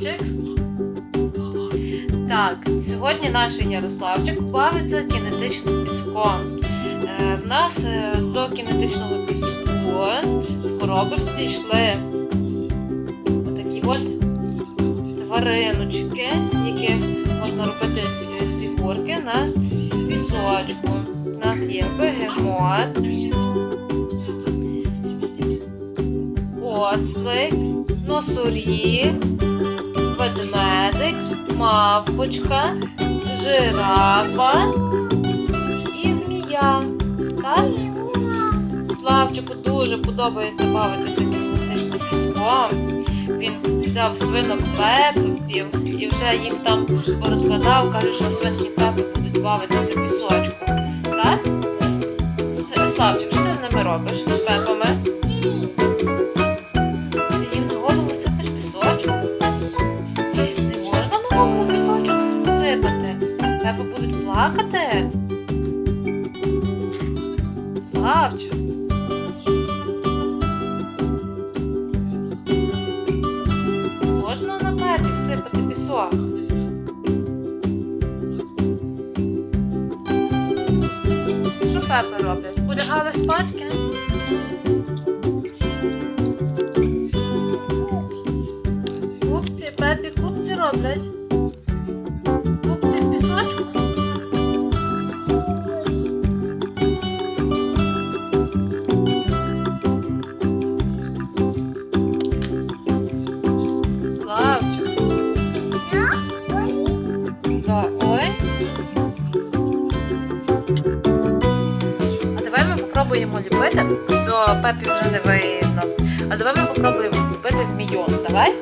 Ярославчик. Так, сьогодні наш Ярославчик бавиться кінетичним піском. Е, в нас е, до кінетичного піску в коробочці йшли отакі от твариночки, яких можна робити фі- фігурки на пісочку. У нас є бегемот, ослик, носоріг, ведмедик, мавпочка, жирафа і змія. Так? Славчику дуже подобається бавитися кінетичним піском. Він взяв свинок Пепів і вже їх там порозкладав, каже, що свинки Пепи будуть бавитися пісочком. Так? Славчик, що ти з ними робиш? З пепами? Не можна на голову пісочок сипати. Пепи будуть плакати. Славчик. Можна на пепі всипати пісок? Що пепи роблять? Полягали спадки? Роблять. Купці в пісочку. Славчик. Да, ой. А давай ми попробуємо ліпити. Все, пепі вже не видно. А давай ми попробуємо ліпити змію. Давай.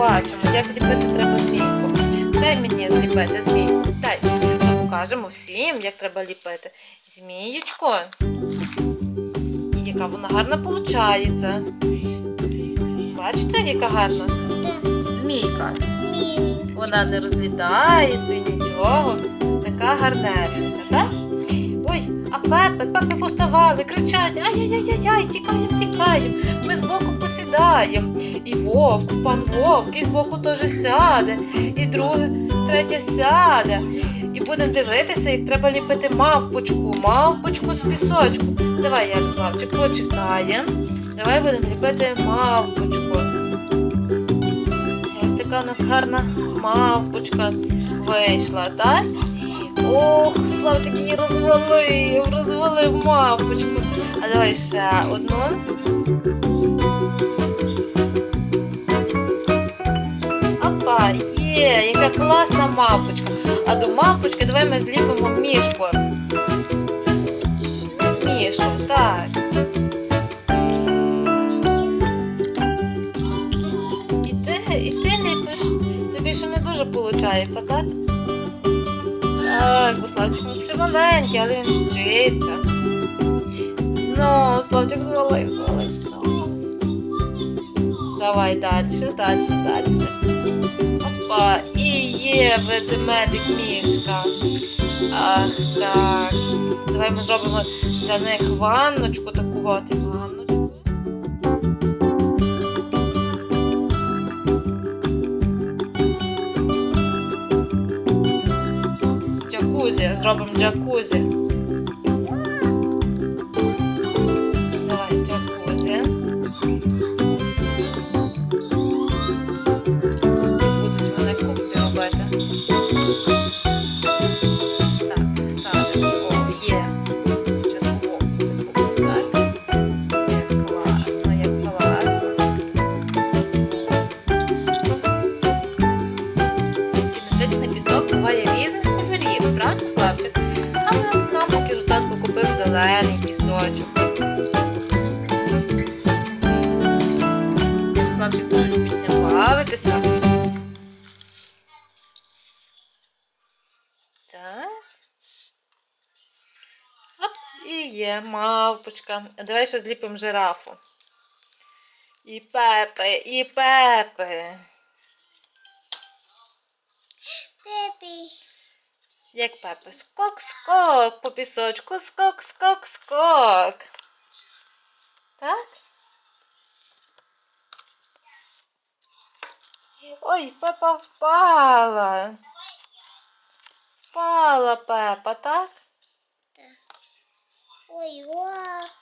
Побачимо, як ліпити треба змійку. Дай мені зліпити змійку. Дай. Ми покажемо всім, як треба ліпити. Змієчку. І яка вона гарна виходить. Бачите, яка гарна? Змійка. Вона не розлітається і нічого. Ось така гарнесенька, так? Ой, а Пепе, Пепе поставали, кричать: ай-яй-яй-яй, тікаємо, тікаємо. Ми збоку посідаємо. І вовк, пан вовк, і збоку теж сяде, і друге, третє сяде. І будемо дивитися, як треба ліпити мавпочку, мавпочку з пісочку. Давай, Ярославчик, почекаємо. Давай будемо ліпити мавпочку. Ось така у нас гарна мавпочка вийшла, так? Ох, Славчик її розвалив, розвалив мавпочку. А давай ще одну. Яка класна мавпочка. А до мавпочки давай ми зліпимо мішку. Мішу, так. І ти, і ти ліпиш. Тобі ще не дуже виходить, так? Так, бо Славчик нас ще маленький, але він вчиться. Знову Славчик звалив, звалив. Давай далі, далі, далі. Опа, і є ведмедик мішка. Ах так. Давай ми зробимо для них ванночку, таку от ванночку. Джакузі, зробимо джакузі. Кольорів. Але нам поки ж татко купив зелений пісочок. Славчик дуже любить не бавитися. Так. І є мавпочка. Давай ще зліпимо жирафу. І Пепе, і Пепе. Пепі. Як папа, Скок, скок по пісочку, скок, скок, скок. Так? Ой, Пепа впала. Впала Пепа, так? так? Ой, о.